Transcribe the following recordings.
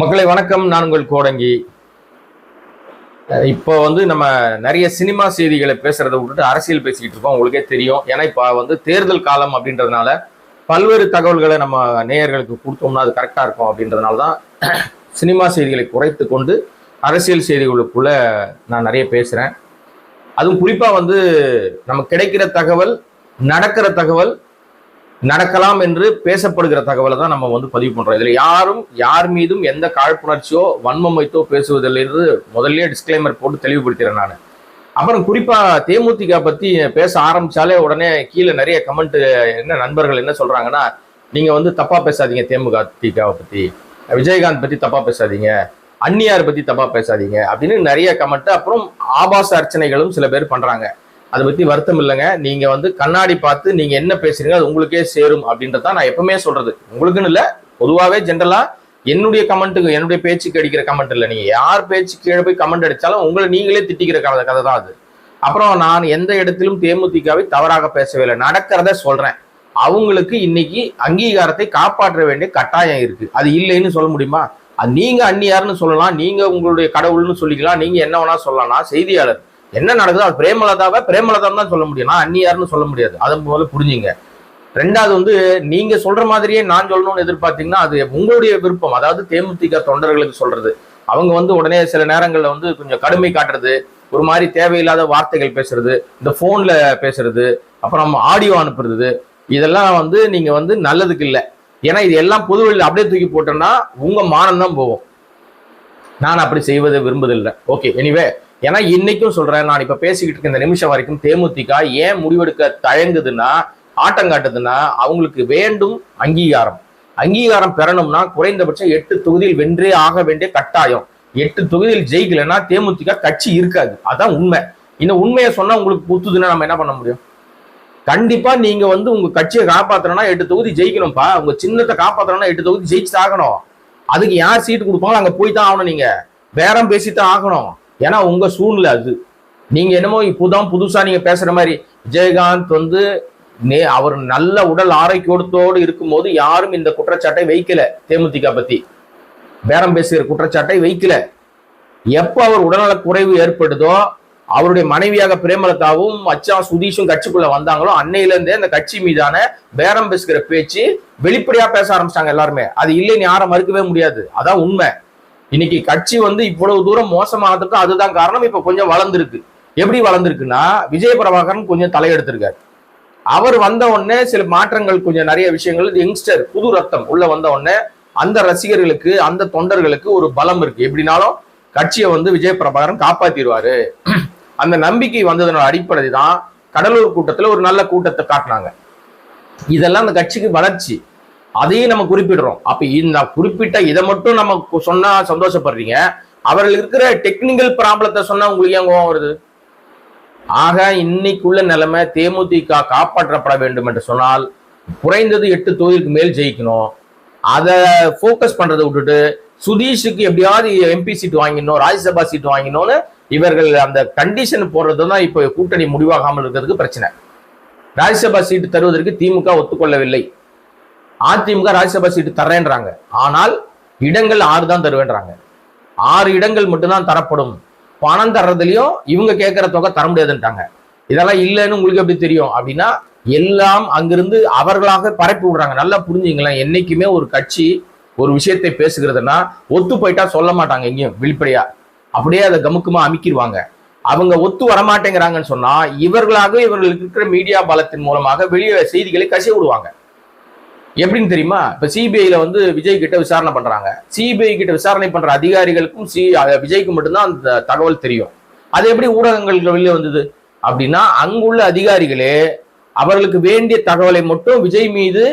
மக்களை வணக்கம். நான் உங்கள் கோடங்கி. இப்போ வந்து நம்ம நிறைய சினிமா செய்திகளை பேசுறதை விட்டுட்டு அரசியல் பேசிக்கிட்டு இருக்கோம். உங்களுக்கே தெரியும். ஏன்னா இப்போ வந்து தேர்தல் காலம் அப்படின்றதுனால பல்வேறு தகவல்களை நம்ம நேயர்களுக்கு கொடுத்தோம்னா அது கரெக்டாக இருக்கும் அப்படின்றதுனால தான் சினிமா செய்திகளை குறைத்து கொண்டு அரசியல் செய்திகளுக்குள்ள நான் நிறைய பேசுகிறேன் அதுவும் குறிப்பாக வந்து நமக்கு கிடைக்கிற தகவல் நடக்கிற தகவல் நடக்கலாம் என்று பேசப்படுகிற தகவலை தான் நம்ம வந்து பதிவு பண்றோம். இதுல யாரும் யார் மீதும் எந்த காழ்ப்புணர்ச்சியோ வன்மம் வைத்தோ பேசுவதில்லை என்று முதல்லயே டிஸ்கிளைமர் போட்டு தெளிவுபடுத்துறேன் நான். அப்புறம் குறிப்பா தேமுதிக பத்தி பேச ஆரம்பிச்சாலே உடனே கீழே நிறைய கமெண்ட் என்ன நண்பர்கள் என்ன சொல்றாங்கன்னா நீங்க வந்து தப்பா பேசாதீங்க தேமுதிகாவை பத்தி. விஜயகாந்த் பத்தி தப்பா பேசாதீங்க. அந்நியார் பத்தி தப்பா பேசாதீங்க. அப்படின்னு நிறைய கமெண்ட் அப்புறம் ஆபாச அர்ச்சனைகளும் சில பேர் பண்றாங்க. அதை பத்தி வருத்தம் இல்லைங்க. நீங்க வந்து கண்ணாடி பார்த்து நீங்க என்ன பேசுறீங்க அது உங்களுக்கே சேரும் அப்படின்றத நான் எப்பவுமே சொல்றது. உங்களுக்குன்னு இல்ல பொதுவாகவே ஜென்ரலா என்னுடைய கமெண்ட்டுக்கு என்னுடைய பேச்சுக்கு அடிக்கிற கமெண்ட் இல்லை. நீங்க யார் பேச்சு கீழே போய் கமெண்ட் அடிச்சாலும் உங்களை நீங்களே திட்டிக்கிற கதை கதை தான் அது. அப்புறம் நான் எந்த இடத்திலும் தேமுதிகவை தவறாக பேசவே இல்லை. நடக்கிறத சொல்றேன். அவங்களுக்கு இன்னைக்கு அங்கீகாரத்தை காப்பாற்ற வேண்டிய கட்டாயம் இருக்கு. அது இல்லைன்னு சொல்ல முடியுமா? அது நீங்க அந்நியார்னு சொல்லலாம். நீங்க உங்களுடைய கடவுள்னு சொல்லிக்கலாம். நீங்க என்ன வேணா சொல்லலாம். செய்தியாளர். என்ன நடக்குதோ அது பிரேமலதாவை பிரேமலதான் தான் சொல்ல முடியும். நான் அந்நியார்னு சொல்ல முடியாது. அதை முதல்ல புரிஞ்சுங்க. ரெண்டாவது வந்து நீங்க சொல்ற மாதிரியே நான் சொல்லணும்னு எதிர்பார்த்தீங்கன்னா அது உங்களுடைய விருப்பம். அதாவது தேமுதிக தொண்டர்களுக்கு சொல்றது. அவங்க வந்து உடனே சில நேரங்களில் வந்து கொஞ்சம் கடுமை காட்டுறது ஒரு மாதிரி தேவையில்லாத வார்த்தைகள் பேசுறது இந்த ஃபோனில் பேசுறது அப்புறம் ஆடியோ அனுப்புறது இதெல்லாம் வந்து நீங்கள் வந்து நல்லதுக்கு இல்லை. ஏன்னா இது எல்லாம் பொதுவெளியில் அப்படியே தூக்கி போட்டோம்னா உங்கள் மானம் தான் போகும். நான் அப்படி செய்வதை விரும்புதில்லை ஓகே எனிவே ஏன்னா இன்னைக்கும் சொல்றேன் நான் இப்ப பேசிக்கிட்டு இருக்க இந்த நிமிஷம் வரைக்கும் தேமுதிக ஏன் முடிவெடுக்க தயங்குதுன்னா ஆட்டம் காட்டுதுன்னா அவங்களுக்கு வேண்டும் அங்கீகாரம். அங்கீகாரம் பெறணும்னா குறைந்தபட்சம் எட்டு தொகுதியில் வென்றே ஆக வேண்டிய கட்டாயம். எட்டு தொகுதியில் ஜெயிக்கலைன்னா தேமுதிக கட்சி இருக்காது. அதான் உண்மை. இந்த உண்மையை சொன்னா உங்களுக்கு புத்துதுன்னா நம்ம என்ன பண்ண முடியும்? கண்டிப்பா நீங்க வந்து உங்க கட்சியை காப்பாத்தணும்னா எட்டு தொகுதி ஜெயிக்கணும்ப்பா. உங்க சின்னத்தை காப்பாத்தணும்னா எட்டு தொகுதி ஜெயிச்சு ஆகணும் அதுக்கு யார் சீட்டு கொடுப்பாங்களோ அங்க போய் தான் ஆகணும் நீங்க. பேரம் பேசித்தான் ஆகணும். ஏன்னா உங்க சூழ்நிலை அது. நீங்க என்னமோ இப்போதான் புதுசா நீங்க பேசுற மாதிரி. விஜயகாந்த் வந்து நே அவர் நல்ல உடல் ஆரோக்கியத்தோடு இருக்கும்போது யாரும் இந்த குற்றச்சாட்டை வைக்கல தேமுதிக பத்தி. பேரம் பேசுகிற குற்றச்சாட்டை வைக்கல. எப்போ அவர் உடல்நல குறைவு ஏற்படுதோ அவருடைய மனைவியாக பிரேமலதாவும் அச்சா சுதீஷும் கட்சிக்குள்ள வந்தாங்களோ அன்னையில இருந்தே அந்த கட்சி மீதான பேரம் பேசுகிற பேச்சு வெளிப்படையா பேச ஆரம்பிச்சிட்டாங்க எல்லாருமே. அது இல்லைன்னு யாரை மறுக்கவே முடியாது. அதான் உண்மை. இன்னைக்கு கட்சி வந்து இவ்வளவு தூரம் மோசமானதுக்கு அதுதான் காரணம். இப்ப கொஞ்சம் வளர்ந்துருக்கு. எப்படி வளர்ந்துருக்குன்னா விஜய பிரபாகரன் கொஞ்சம் தலையெடுத்திருக்காரு. அவர் வந்த உடனே சில மாற்றங்கள் கொஞ்சம் நிறைய விஷயங்கள். யங்ஸ்டர் புது ரத்தம் உள்ள வந்த உடனே அந்த ரசிகர்களுக்கு அந்த தொண்டர்களுக்கு ஒரு பலம் இருக்கு. எப்படினாலும் கட்சியை வந்து விஜய பிரபாகரன் காப்பாத்திடுவாரு. அந்த நம்பிக்கை வந்ததனோட அடிப்படை தான் கடலூர் கூட்டத்துல ஒரு நல்ல கூட்டத்தை காட்டினாங்க. இதெல்லாம் அந்த கட்சிக்கு வளர்ச்சி. அதையும் நம்ம குறிப்பிடுறோம். அப்ப இந்த குறிப்பிட்ட இதை மட்டும் நம்ம சொன்னா சந்தோஷப்படுறீங்க. அவர்கள் இருக்கிற டெக்னிக்கல் ப்ராப்ளத்தை சொன்னா உங்களுக்கு ஏன் கோவம் வருது? ஆக இன்னைக்குள்ள நிலைமை தேமுதிக காப்பாற்றப்பட வேண்டும் என்று சொன்னால் குறைந்தது எட்டு தொகுதிக்கு மேல் ஜெயிக்கணும். அதை ஃபோக்கஸ் பண்றதை விட்டுட்டு சுதீஷுக்கு எப்படியாவது எம்பி சீட் வாங்கிடணும் ராஜ்யசபா சீட் வாங்கினோன்னு இவர்கள் அந்த கண்டிஷன் போடுறது தான் இப்போ கூட்டணி முடிவாகாமல் இருக்கிறதுக்கு பிரச்சனை. ராஜ்யசபா சீட்டு தருவதற்கு திமுக ஒத்துக்கொள்ளவில்லை. அதிமுக ராஜ்யசபா சீட்டு தர்றேன்றாங்க. ஆனால் இடங்கள் ஆறு தான் தருவேன்றாங்க. ஆறு இடங்கள் மட்டும்தான் தரப்படும். பணம் தர்றதுலையும் இவங்க கேட்குற தொகை தர முடியாதுன்ட்டாங்க. இதெல்லாம் இல்லைன்னு உங்களுக்கு எப்படி தெரியும்? அப்படின்னா எல்லாம் அங்கிருந்து அவர்களாக பரப்பி விடுறாங்க. நல்லா புரிஞ்சுங்களேன். என்னைக்குமே ஒரு கட்சி ஒரு விஷயத்தை பேசுகிறதுனா ஒத்து போயிட்டா சொல்ல மாட்டாங்க எங்கேயும் வெளிப்படையா. அப்படியே அதை கமுக்கமா அமைக்கிடுவாங்க. அவங்க ஒத்து வரமாட்டேங்கிறாங்கன்னு சொன்னா இவர்களாக இவர்களுக்கு இருக்கிற மீடியா பலத்தின் மூலமாக வெளியே செய்திகளை கசிய விடுவாங்க. எப்படின்னு தெரியுமா? இப்ப சிபிஐல வந்து விஜய் கிட்ட விசாரணை பண்றாங்க. சிபிஐ கிட்ட விசாரணை பண்ற அதிகாரிகளுக்கும் சி விஜய்க்கு மட்டும்தான் அந்த தகவல் தெரியும். அது எப்படி ஊடகங்களுக்கு வெளியே வந்தது? அப்படின்னா அங்குள்ள அதிகாரிகளே அவர்களுக்கு வேண்டிய தகவலை மட்டும் விஜய் மீது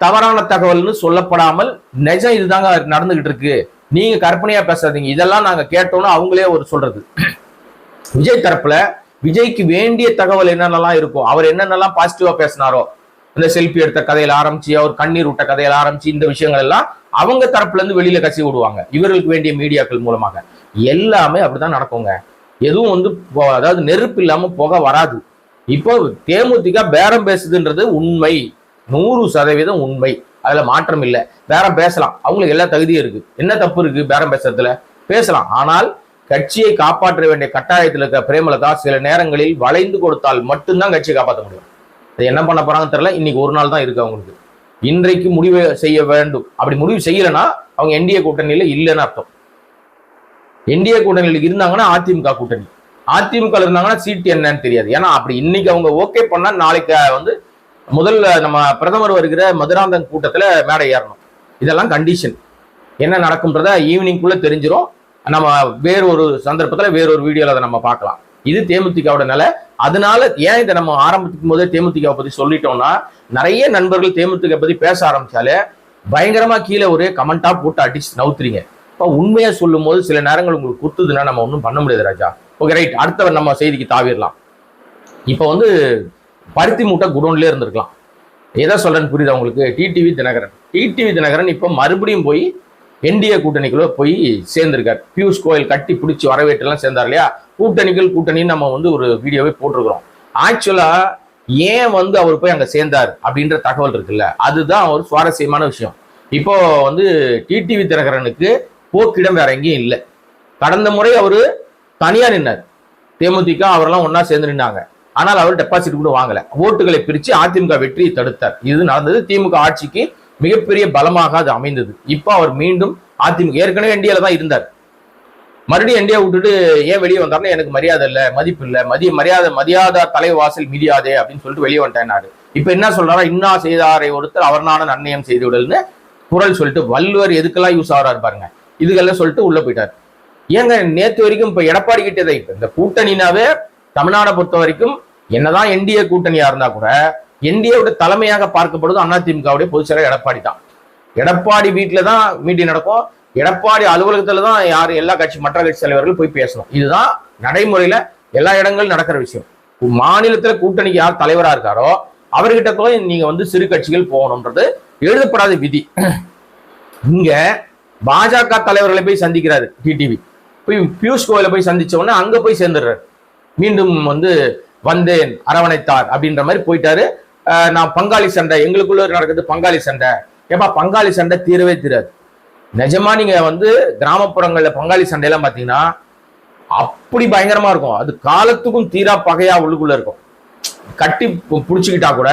தவறான தகவல்னு சொல்லப்படாமல் நிஜம் இதுதாங்க நடந்துகிட்டு இருக்கு. நீங்க கற்பனையா பேசாதீங்க. இதெல்லாம் நாங்க கேட்டோம்னு அவங்களே ஒரு சொல்றது. விஜய் தரப்புல விஜய்க்கு வேண்டிய தகவல் என்னென்னலாம் இருக்கும் அவர் என்னென்னலாம் பாசிட்டிவா பேசினாரோ இந்த செல்ஃபி எடுத்த கதையில ஆரம்பிச்சு அவர் கண்ணீர் விட்ட கதையில ஆரம்பிச்சு இந்த விஷயங்கள் எல்லாம் அவங்க தரப்புல இருந்து வெளியில கசி விடுவாங்க. இவர்களுக்கு வேண்டிய மீடியாக்கள் மூலமாக. எல்லாமே அப்படிதான் நடக்குங்க. எதுவும் வந்து அதாவது நெருப்பு இல்லாம புகை வராது. இப்போ தேமுதிக பேரம் பேசுதுன்றது உண்மை. நூறு சதவீதம் உண்மை. அதுல மாற்றம் இல்லை. பேரம் பேசலாம். அவங்களுக்கு எல்லா தகுதியும் இருக்கு. என்ன தப்பு இருக்கு பேரம் பேசுறதுல? பேசலாம். ஆனால் கட்சியை காப்பாற்ற வேண்டிய கட்டாயத்தில் இருக்க பிரேமலதா சில நேரங்களில் வளைந்து கொடுத்தால் மட்டும்தான் கட்சியை காப்பாற்ற முடியும். அது என்ன பண்ண போறாங்கன்னு தெரியல. இன்னைக்கு ஒரு நாள் தான் இருக்கு அவங்களுக்கு. இன்றைக்கு முடிவு செய்ய வேண்டும். அப்படி முடிவு செய்யலைன்னா அவங்க என்டிஏ கூட்டணியில இல்லைன்னு அர்த்தம். என்டிஏ கூட்டணியில் இருந்தாங்கன்னா அதிமுக கூட்டணி. அதிமுக இருந்தாங்கன்னா சீட் என்னன்னு தெரியாது. ஏன்னா அப்படி இன்னைக்கு அவங்க ஓகே பண்ணா நாளைக்கு வந்து முதல்ல நம்ம பிரதமர் வருகிற மதுராந்தன் கூட்டத்துல மேடை ஏறணும். இதெல்லாம் கண்டிஷன் என்ன நடக்கும்ன்றத ஈவினிங்குள்ள தெரிஞ்சிடும் நம்ம வேற ஒரு சந்தர்ப்பத்துல வேற ஒரு வீடியோல அதை நம்ம பார்க்கலாம். இது தேமுதிகவோட நிலை. அதனால ஏன் இதை நம்ம ஆரம்பிக்கும் போதே தேமுதிக பத்தி சொல்லிட்டோம்னா நிறைய நண்பர்கள் தேமுதிக பத்தி பேச ஆரம்பிச்சாலே பயங்கரமா கீழே ஒரே கமெண்டா போட்டு அடிச்சு நவுத்துறீங்க. இப்போ உண்மையா சொல்லும் போது சில நேரங்கள் உங்களுக்கு குத்துதுன்னா நம்ம ஒன்றும் பண்ண முடியாது ராஜா. ஓகே ரைட் அடுத்த நம்ம செய்திக்கு தாவிடலாம் இப்போ வந்து பருத்தி மூட்டை குடோன்லேயே இருந்திருக்கலாம். எதை சொல்றேன்னு புரியுதா உங்களுக்கு? டிடிவி தினகரன். டிடிவி தினகரன் இப்போ மறுபடியும் போய் என்டிஏ கூட்டணிக்குள்ள போய் சேர்ந்திருக்கார். பியூஷ் கோயல் கட்டி பிடிச்சி வரவேற்றெல்லாம் சேர்ந்தார் இல்லையா? கூட்டணிகள் கூட்டணின்னு நம்ம வந்து ஒரு வீடியோவே போட்டிருக்கிறோம். ஆக்சுவலா ஏன் வந்து அவர் போய் அங்க சேர்ந்தார் அப்படின்ற தகவல் இருக்குல்ல? அதுதான் ஒரு சுவாரஸ்யமான விஷயம். இப்போ வந்து டிடிவி தினகரனுக்கு போக்கிடம் வேற எங்கேயும் இல்லை. கடந்த முறை அவர் தனியா நின்னார். தேமுதிக அவரெல்லாம் ஒன்றா சேர்ந்து நின்னாங்க. ஆனால் அவர் டெபாசிட் கூட வாங்கல. ஓட்டுகளை பிரித்து அதிமுக வெற்றியை தடுத்தார். இது நடந்தது திமுக ஆட்சிக்கு மிகப்பெரிய பலமாக அது அமைந்தது. இப்போ அவர் மீண்டும் அதிமுக ஏற்கனவே என்டிஏல தான் இருந்தார். மறுபடியும் என்டிஏ விட்டுட்டு ஏன் வெளியே வந்தாருன்னா எனக்கு மரியாதை இல்லை மதிப்பு இல்லை மதிய மரியாதை மரியாதை தலைவாசல் மிதியாதே அப்படின்னு சொல்லிட்டு வெளியே வந்துட்டேன்னாரு. இப்போ என்ன சொல்றாரா? இன்னா செய்தாரை ஒருத்தர் அவர்னான நன்னயம் செய்து விடல்னு குரல் சொல்லிட்டு வள்ளுவர் எதுக்கெல்லாம் யூஸ் ஆகிறாரு பாருங்க. இதுக்கெல்லாம் சொல்லிட்டு உள்ள போயிட்டார். ஏங்க நேற்று வரைக்கும் இப்போ எடப்பாடி கிட்டே இப்போ இந்த கூட்டணினாவே தமிழ்நாடை பொறுத்த வரைக்கும் என்னதான் என்டிஏ கூட்டணியா இருந்தா கூட என்டிஏவோட தலைமையாக பார்க்கப்படுவது அதிமுகவுடைய பொதுச் செயலர் எடப்பாடி தான். எடப்பாடி வீட்டில் தான் மீட்டிங் நடக்கும். எடப்பாடி அலுவலகத்தில் தான் யார் எல்லா கட்சி மற்ற கட்சி தலைவர்கள் போய் பேசணும். இதுதான் நடைமுறையில் எல்லா இடங்களும் நடக்கிற விஷயம். மாநிலத்தில் கூட்டணிக்கு யார் தலைவராக இருக்காரோ அவர்கிட்ட போய் நீங்கள் வந்து சிறு கட்சிகள் போகணுன்றது எழுதப்படாத விதி. இங்க பாஜக தலைவர்களை போய் சந்திக்கிறாரு டிடிவி. போய் பியூஷ் கோயலை போய் சந்திச்ச உடனே அங்க போய் சேர்ந்துடுறாரு. மீண்டும் வந்து வந்தேன் அரவணைத்தார் அப்படின்ற மாதிரி போயிட்டாரு. நான் பங்காளி சண்டை. எங்களுக்குள்ள நடக்குது பங்காளி சண்டை. ஏப்பா பங்காளி சண்டை தீரவே தீராது. நிஜமா நீங்க வந்து கிராமப்புறங்கள்ல பங்காளி சண்டையெல்லாம் பாத்தீங்கன்னா அப்படி பயங்கரமா இருக்கும். அது காலத்துக்கும் தீரா பகையா உள்ளுக்குள்ள இருக்கும். கட்டி பிடிச்சிக்கிட்டா கூட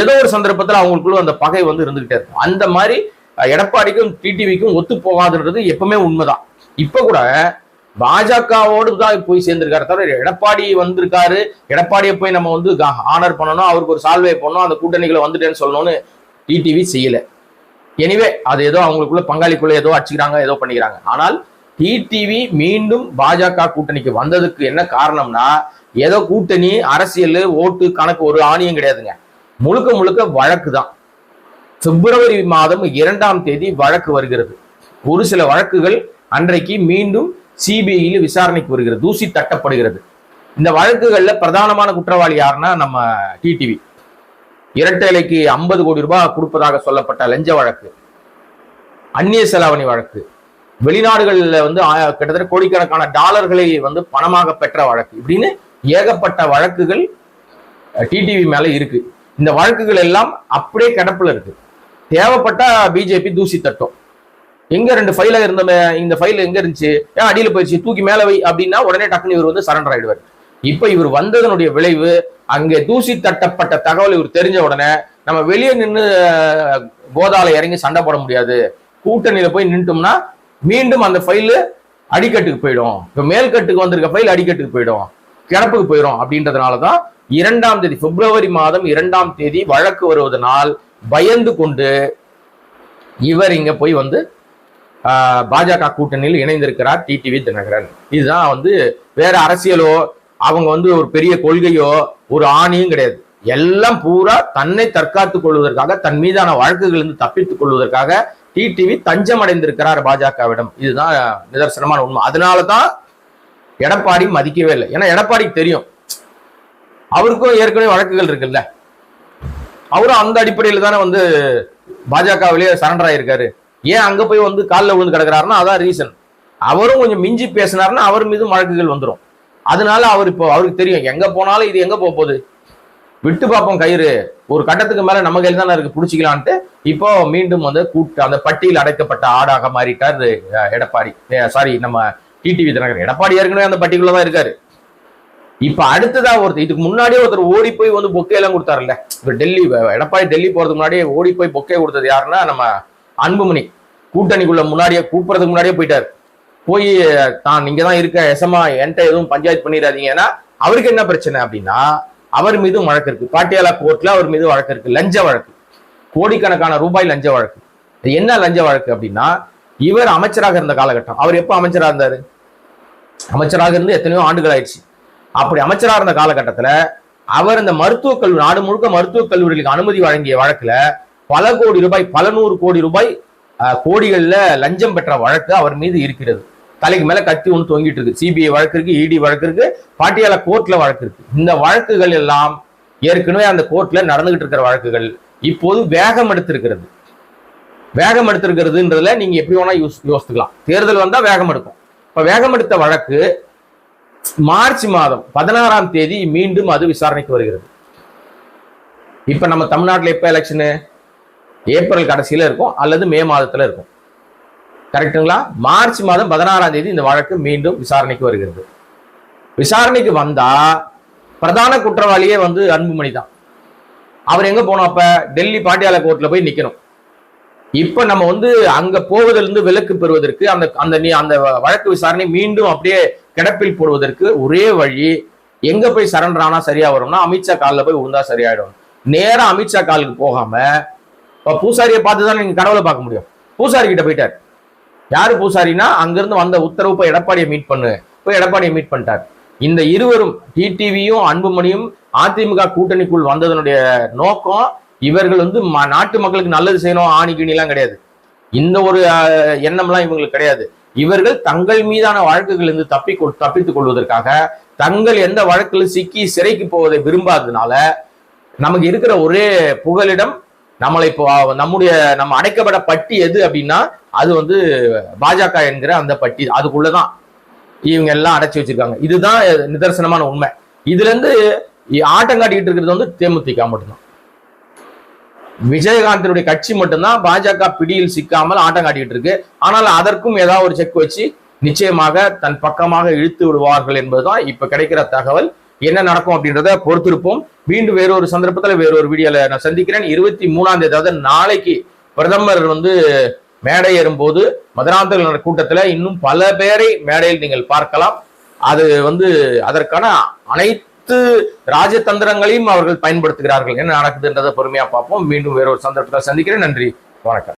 ஏதோ ஒரு சந்தர்ப்பத்தில் அவங்களுக்குள்ள அந்த பகை வந்து இருந்துகிட்டே இருக்கும். அந்த மாதிரி எடப்பாடிக்கும் டிடிவிக்கும் ஒத்து போகாதுன்றது எப்பவுமே உண்மைதான். இப்ப கூட பாஜகவோடு தான் போய் சேர்ந்திருக்காரு தவிர எடப்பாடி வந்திருக்காரு எடப்பாடியை போய் நம்ம வந்து ஆனர் பண்ணணும் அவருக்கு ஒரு சால்வை பண்ணணும் அந்த கூட்டணிகளை வந்துட்டேன்னு சொல்லணும்னு டிடிவி செய்யல. எனிவே அது ஏதோ அவங்களுக்குள்ள பங்காளிக்குள்ள ஏதோ அடிச்சுக்கிறாங்க ஏதோ பண்ணிக்கிறாங்க. ஆனால் டிடிவி மீண்டும் பாஜக கூட்டணிக்கு வந்ததுக்கு என்ன காரணம்னா ஏதோ கூட்டணி அரசியல் ஓட்டு கணக்கு ஒரு ஆணியம் கிடையாதுங்க. முழுக்க முழுக்க வழக்கு தான். பிப்ரவரி மாதம் இரண்டாம் தேதி வழக்கு வருகிறது. ஒரு சில வழக்குகள் அன்றைக்கு மீண்டும் சிபிஐயில் விசாரணைக்கு வருகிறது தூசி தட்டப்படுகிறது. இந்த வழக்குகளில் பிரதானமான குற்றவாளி யாருன்னா நம்ம டிடிவி. இரட்டை இலைக்கு ஐம்பது கோடி ரூபாய் கொடுப்பதாக சொல்லப்பட்ட லஞ்ச வழக்கு அந்நிய செலாவணி வழக்கு வெளிநாடுகளில் வந்து கிட்டத்தட்ட கோடிக்கணக்கான டாலர்களை வந்து பணமாக பெற்ற வழக்கு. இப்படின்னு ஏகப்பட்ட வழக்குகள் டிடிவி மேல இருக்கு. இந்த வழக்குகள் எல்லாம் அப்படியே கிடப்புல இருக்கு. தேவைப்பட்டா பிஜேபி தூசி தட்டும். எங்க ரெண்டு ஃபைல இருந்த இந்த ஃபைல் எங்க இருந்துச்சு? ஏன் அடியில போயிடுச்சு? தூக்கி மேல வை அப்படின்னா உடனே டக்குனு இவர் வந்து சரண்டர் ஆயிடுவார். இப்ப இவர் வந்ததனுடைய விளைவு அங்கே தூசி தட்டப்பட்ட தகவல் இவர் தெரிஞ்ச உடனே நம்ம வெளியே நின்று கோதால இறங்கி சண்டை போட முடியாது. கூட்டணியில போய் நின்றுட்டோம்னா மீண்டும் அந்த ஃபைலு அடிக்கட்டுக்கு போயிடும். இப்போ மேல்கட்டுக்கு வந்திருக்க ஃபைல் அடிக்கட்டுக்கு போயிடும். கிடப்புக்கு போயிடும் அப்படின்றதுனால தான் இரண்டாம் தேதி பிப்ரவரி மாதம் இரண்டாம் தேதி வழக்கு வருவதனால் பயந்து கொண்டு இவர் இங்க போய் வந்து பாஜக கூட்டணியில் இணைந்திருக்கிறார் டிடிவி தினகரன். இதுதான் வந்து வேற அரசியலோ அவங்க வந்து ஒரு பெரிய கொள்கையோ ஒரு ஆணியும் கிடையாது. எல்லாம் பூரா தன்னை தற்காத்துக் கொள்வதற்காக தன் மீதான வழக்குகளிலிருந்து தப்பித்துக் கொள்வதற்காக டிடிவி தஞ்சம் அடைந்திருக்கிறார் பாஜகவிடம். இதுதான் நிதர்சனமான உண்மை. அதனால தான் எடப்பாடி மதிக்கவே இல்லை. ஏன்னா எடப்பாடிக்கு தெரியும். அவருக்கும் ஏற்கனவே வழக்குகள் இருக்குல்ல. அவரும் அந்த அடிப்படையில் தானே வந்து பாஜகவிலேயே சரண்டர் ஆயிருக்காரு. ஏன் அங்க போய் வந்து காலில் விழுந்து கிடக்கிறாருன்னா அதான் ரீசன் அவரும் கொஞ்சம் மிஞ்சி பேசினாருன்னா அவர் மீதும் வழக்குகள் வந்துடும் அதனால அவர் இப்போ அவருக்கு தெரியும் எங்க போனாலும் இது எங்க போகுது? விட்டு பார்ப்போம் கயிறு. ஒரு கட்டத்துக்கு மேல நம்ம கையில் தானே இருக்கு பிடிச்சிக்கலான்ட்டு. இப்போ மீண்டும் வந்து கூட்டு அந்த பட்டியல் அடைக்கப்பட்ட ஆடாக மாறிட்டார் எடப்பாடி. சாரி நம்ம டிடிவி தினகர் எடப்பாடி ஏற்கனவே அந்த பட்டியலுள்ள தான் இருக்காரு. இப்ப அடுத்ததா ஒருத்தர் இதுக்கு முன்னாடியே ஒருத்தர் ஓடி போய் வந்து பொக்கை எல்லாம் கொடுத்தாருல்ல. இப்ப டெல்லி எடப்பாடி டெல்லி போறதுக்கு முன்னாடியே ஓடி போய் பொக்கே கொடுத்தது யாருன்னா நம்ம அன்புமணி கூட்டணிக்குள்ள முன்னாடியே கூப்பிடுறதுக்கு முன்னாடியே போயிட்டார். போய் தான் இங்க தான் இருக்க எசமா என்கிட்ட எதுவும் பஞ்சாயத்து பண்ணிடாதீங்க. ஏன்னா அவருக்கு என்ன பிரச்சனை அப்படின்னா அவர் மீது வழக்கு இருக்கு. பாட்டியாலா கோர்ட்ல அவர் மீது வழக்கு இருக்கு. லஞ்ச வழக்கு. கோடிக்கணக்கான ரூபாய் லஞ்ச வழக்கு. என்ன லஞ்ச வழக்கு அப்படின்னா இவர் அமைச்சராக இருந்த காலகட்டம். அவர் எப்போ அமைச்சராக இருந்தாரு? அமைச்சராக இருந்து எத்தனையோ ஆண்டுகள் ஆயிடுச்சு. அப்படி அமைச்சராக இருந்த காலகட்டத்துல அவர் இந்த மருத்துவக் கல்லூரி நாடு முழுக்க மருத்துவக் கல்லூரிகளுக்கு அனுமதி வழங்கிய வழக்குல பல கோடி ரூபாய் பல நூறு கோடி ரூபாய் கோடிகளில் லஞ்சம் பெற்ற வழக்கு அவர் மீது இருக்கிறது. தலைக்கு மேல கத்தி ஒன்று தொங்கிட்டு இருக்கு. சிபிஐ வழக்கு இருக்கு இடி வழக்கு இருக்கு பாட்டியால கோர்ட்ல வழக்கு இருக்கு. இந்த வழக்குகள் எல்லாம் ஏற்கனவே அந்த கோர்ட்ல நடந்துகிட்டு இருக்கிற வழக்குகள். இப்போது வேகம் எடுத்திருக்கிறது. வேகம் எடுத்திருக்கிறதுன்றதுல நீங்க எப்படி வேணா யோசி யோசித்துக்கலாம். தேர்தல் வந்தா வேகம் எடுக்கும். இப்ப வேகம் எடுத்த வழக்கு மார்ச் மாதம் பதினாறாம் தேதி மீண்டும் அது விசாரணைக்கு வருகிறது. இப்ப நம்ம தமிழ்நாட்டில் எப்ப எலெக்ஷனு ஏப்ரல் கடைசியில் இருக்கும் அல்லது மே மாதத்தில் இருக்கும். கரெக்ட்டுங்களா? மார்ச் மாதம் பதினாறாம் தேதி இந்த வழக்கு மீண்டும் விசாரணைக்கு வருகிறது. விசாரணைக்கு வந்தா பிரதான குற்றவாளியே வந்து அன்புமணி தான். அவர் எங்க போனோம் அப்ப? டெல்லி பாட்டியாலா கோர்ட்ல போய் நிக்கணும். இப்ப நம்ம வந்து அங்க போவதிலிருந்து விலக்கு பெறுவதற்கு அந்த அந்த நீ அந்த வழக்கு விசாரணை மீண்டும் அப்படியே கிடப்பில் போடுவதற்கு ஒரே வழி எங்க போய் சரண்டர் ஆனா சரியா வரும்னா அமித்ஷா காலில் போய் விழுந்தா சரியாயிடும். நேராக அமித்ஷா காலுக்கு போகாம இப்போ பூசாரியை பார்த்து தான் நீங்கள் கடவுளை பார்க்க முடியும். பூசாரி கிட்ட போயிட்டார். யாரு பூசாரினா அங்கிருந்து வந்த உத்தரவு போய் எடப்பாடியை மீட் பண்ணு. போய் எடப்பாடியை மீட் பண்ணிட்டார். இந்த இருவரும் டிடிவியும் அன்புமணியும் அதிமுக கூட்டணிக்குள் வந்ததனுடைய நோக்கம் இவர்கள் வந்து ம- நாட்டு மக்களுக்கு நல்லது செய்யணும் ஆணிக்கிணிலாம் கிடையாது. இந்த ஒரு எண்ணம்லாம் இவங்களுக்கு கிடையாது. இவர்கள் தங்கள் மீதான வழக்குகள் இருந்து தப்பி தப்பித்துக் கொள்வதற்காக தங்கள் எந்த வழக்கில் சிக்கி சிறைக்கு போவதை விரும்பாததுனால நமக்கு இருக்கிற ஒரே புகலிடம் நம்மளை இப்போ நம்முடைய நம்ம அடைக்கப்பட பட்டி எது அப்படின்னா அது வந்து பாஜக என்கிற அந்த பட்டி அதுக்குள்ளதான் இவங்க எல்லாம் அடைச்சி வச்சிருக்காங்க. இதுதான் நிதர்சனமான உண்மை. இதுல இருந்து ஆட்டம் காட்டிக்கிட்டு இருக்கிறது வந்து தேமுதிக மட்டும்தான். விஜயகாந்தினுடைய கட்சி மட்டும்தான் பாஜக பிடியில் சிக்காமல் ஆட்டம் காட்டிக்கிட்டு இருக்கு. ஆனால் அதற்கும் ஏதாவது ஒரு செக் வச்சு நிச்சயமாக தன் பக்கமாக இழுத்து விடுவார்கள் என்பதுதான் இப்ப கிடைக்கிற தகவல். என்ன நடக்கும் அப்படின்றத பொறுத்திருப்போம். மீண்டும் வேறொரு சந்தர்ப்பத்துல வேறொரு வீடியோல நான் சந்திக்கிறேன். இருபத்தி மூணாம் தேதி அதாவது நாளைக்கு பிரதமர் வந்து மேடை ஏறும்போது மதுராந்தக கூட்டத்துல இன்னும் பல பேரை மேடையில் நீங்கள் பார்க்கலாம். அது வந்து அதற்கான அனைத்து ராஜதந்திரங்களையும் அவர்கள் பயன்படுத்துகிறார்கள். என்ன நடக்குதுன்றதை பொறுமையா பார்ப்போம். மீண்டும் வேறொரு சந்தர்ப்பத்தில் சந்திக்கிறேன். நன்றி. வணக்கம்.